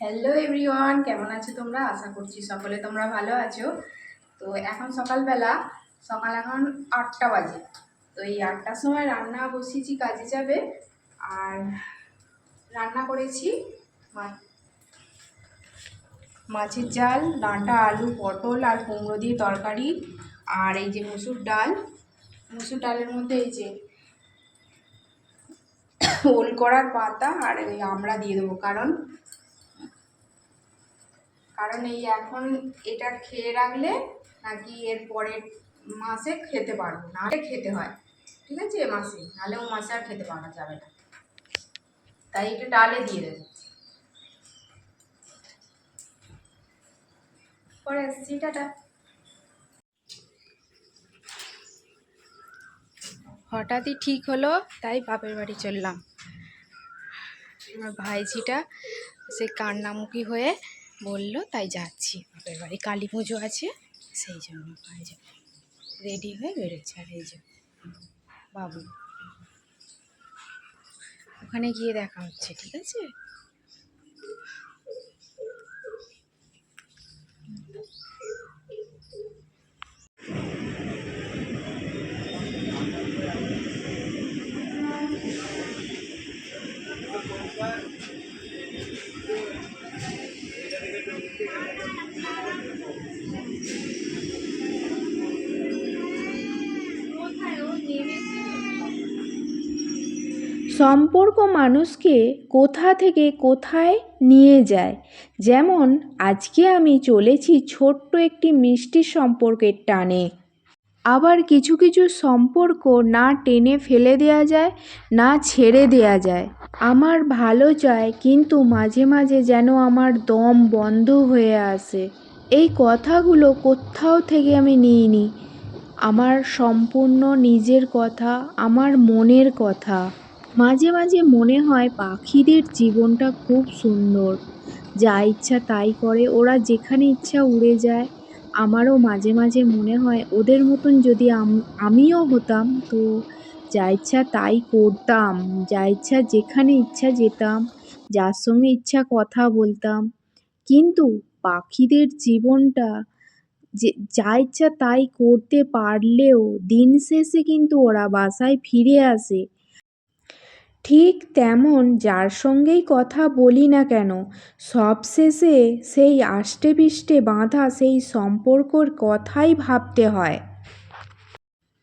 Hello everyone কেমন আছো তোমরা? আশা করছি সকলে তোমরা ভালো আছো। তো এখন সকালবেলা, সকাল এখন আটটা বাজে। তো এই আটটার সময় রান্না বসিয়েছি, কাজে যাবে। আর রান্না করেছি মাছের জাল ডাঁটা, আলু, পটল আর কুমড়ো দিয়ে তরকারি। আর এই যে মুসুর ডাল, মুসুর ডালের মধ্যে এই যে ওল করার পাতা আর এই আমরা দিয়ে দেবো, কারণ কারণ এই এখন এটা খেয়ে রাখলে নাকি এর পরের মাসে খেতে পারব নাহলে খেতে হয়, ঠিক আছে এ মাসে, নাহলে ও মাসে আর খেতে পারা যাবে না। তাই এটা ডালে দিয়ে দেবো। পরে আসছি, টাটা। হঠাৎই ঠিক হলো, তাই বাপের বাড়ি চললাম। আমার ভাইঝিটা সে কান্নামুখী হয়ে বলল, তাই যাচ্ছি। বাপের বাড়ি কালী পুজো আছে, সেই জন্য ভাইঝি রেডি হয়ে বেরোচ্ছে। আর এই যে বাবু, ওখানে গিয়ে দেখা হচ্ছে, ঠিক আছে? সম্পর্ক মানুষকে কোথা থেকে কোথায় নিয়ে যায়। যেমন, আজকে আমি চলেছি ছোট্ট একটি মিষ্টি সম্পর্কের টানে। আবার কিছু কিছু সম্পর্ক না টেনে ফেলে দেওয়া যায়, না ছেড়ে দেওয়া যায়। আমার ভালো চায়, কিন্তু মাঝে মাঝে যেন আমার দম বন্ধ হয়ে আসে। এই কথাগুলো কোথাও থেকে আমি নিইনি। আমার সম্পূর্ণ নিজের কথা, আমার মনের কথা। মাঝে মাঝে মনে হয় পাখিদের জীবনটা খুব সুন্দর। যা ইচ্ছা তাই করে, ওরা যেখানে ইচ্ছা উড়ে যায়। আমারও মাঝে মাঝে মনে হয় ওদের মতন যদি আমিও হতাম, তো যা ইচ্ছা তাই করতাম। যা ইচ্ছা যেখানে ইচ্ছা যেতাম, যার সঙ্গে ইচ্ছা কথা বলতাম। কিন্তু পাখিদের জীবনটা যে যা ইচ্ছা তাই করতে পারলেও দিন শেষে কিন্তু ওরা বাসায় ফিরে আসে। ঠিক তেমন যার সঙ্গেই কথা বলি না কেন সবশেষে সেই আষ্টেপৃষ্ঠে বাঁধা সেই সম্পর্কর কথাই ভাবতে হয়।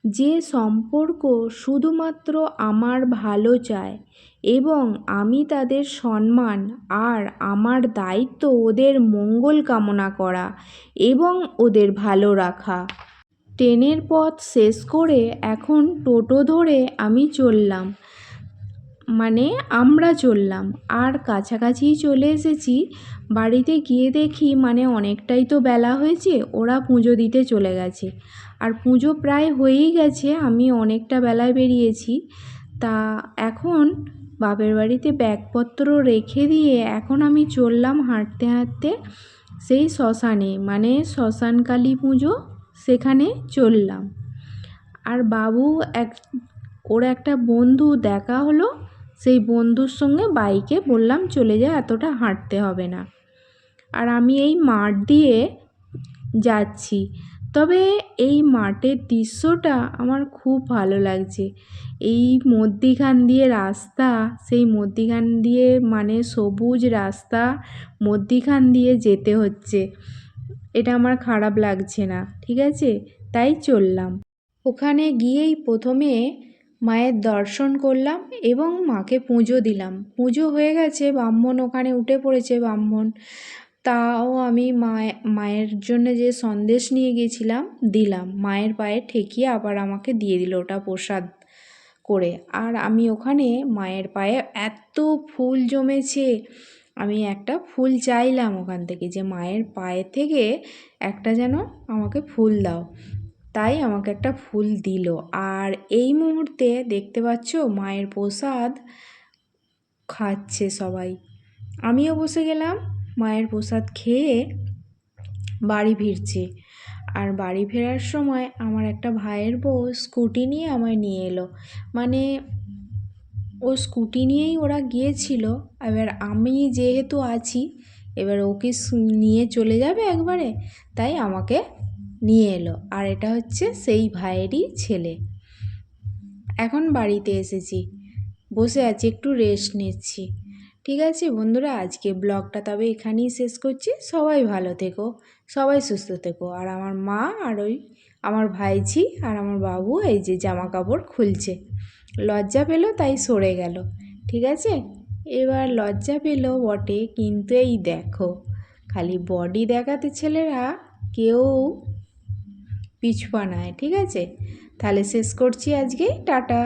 যে সম্পর্ক শুধুমাত্র আমার ভালো চায় এবং আমি তাদের সম্মান আর আমার দায়িত্ব ওদের মঙ্গল কামনা করা এবং ওদের ভালো রাখা। ট্রেনের পথ শেষ করে এখন টোটো ধরে আমি চললাম। মানে আমরা চললাম। আর কাছাকাছিই চলে এসেছি, বাড়িতে গিয়ে দেখি মানে অনেকটাই তো বেলা হয়েছে, ওরা পুজো দিতে চলে গেছে। আর পুজো প্রায় হয়েই গেছে, আমি অনেকটা বেলায় বেরিয়েছি। তা এখন বাপের বাড়িতে ব্যাগপত্র রেখে দিয়ে এখন আমি চললাম হাঁটতে হাঁটতে সেই শ্মশানে মানে শ্মশান কালী পুজো সেখানে চললাম। আর বাবু এক, ওর একটা বন্ধু দেখা হলো সেই বন্ধুর সঙ্গে বাইকে বললাম, চলে যা, এতটা হাঁটতে হবে না। আর আমি এই মাঠ দিয়ে যাচ্ছি। তবে এই মাঠের দৃশ্যটা আমার খুব ভালো লাগছে। এই মধ্যিখান দিয়ে রাস্তা, সেই মধ্যিখান দিয়ে মানে সবুজ রাস্তা মধ্যিখান দিয়ে যেতে হচ্ছে। এটা আমার খারাপ লাগছে না, ঠিক আছে? তাই চললাম। ওখানে গিয়েই প্রথমে মায়ের দর্শন করলাম এবং মাকে পুজো দিলাম। পুজো হয়ে গেছে, ব্রাহ্মণ ওখানে উঠে পড়েছে ব্রাহ্মণ। তাও আমি মায়ে, মায়ের জন্য যে সন্দেশ নিয়ে গিয়েছিলাম দিলাম। মায়ের পায়ে ঠেকিয়ে আবার আমাকে দিয়ে দিল ওটা প্রসাদ করে। আর আমি ওখানে মায়ের পায়ে এত ফুল জমেছে, আমি একটা ফুল চাইলাম ওখান থেকে যে মায়ের পায়ে থেকে একটা যেন আমাকে ফুল দাও। তাই আমাকে একটা ফুল দিল। আর এই মুহূর্তে দেখতে পাচ্ছ মায়ের প্রসাদ খাচ্ছে সবাই। আমিও বসে গেলাম, মায়ের প্রসাদ খেয়ে বাড়ি ফিরছি। আর বাড়ি ফেরার সময় আমার একটা ভাইয়ের বউ স্কুটি নিয়ে আমায় নিয়ে এলো। মানে ও স্কুটি নিয়েই ওরা গিয়েছিল, এবার আমি যেহেতু আছি, এবার ওকে নিয়ে চলে যাবে একবারে, তাই আমাকে নিয়ে এলো। আর এটা হচ্ছে সেই ভাইয়েরই ছেলে। এখন বাড়িতে এসেছি। বসে আছি, একটু রেস্ট নিচ্ছি। ঠিক আছে বন্ধুরা, আজকে ব্লগটা তবে এখানেই শেষ করছি। সবাই ভালো থেকো, সবাই সুস্থ থেকো। আর আমার মা আর ওই আমার ভাইঝি আর আমার বাবু এই যে জামা কাপড় খুলছে। লজ্জা পেল, তাই সরে গেল। ঠিক আছে? এবার লজ্জা পেল বটে, কিন্তু এই দেখো, খালি বডি দেখাতে ছেলেরা কেউ পিছপা নয় ঠিক আছে? তাহলে শেষ করছি আজকে টাটা।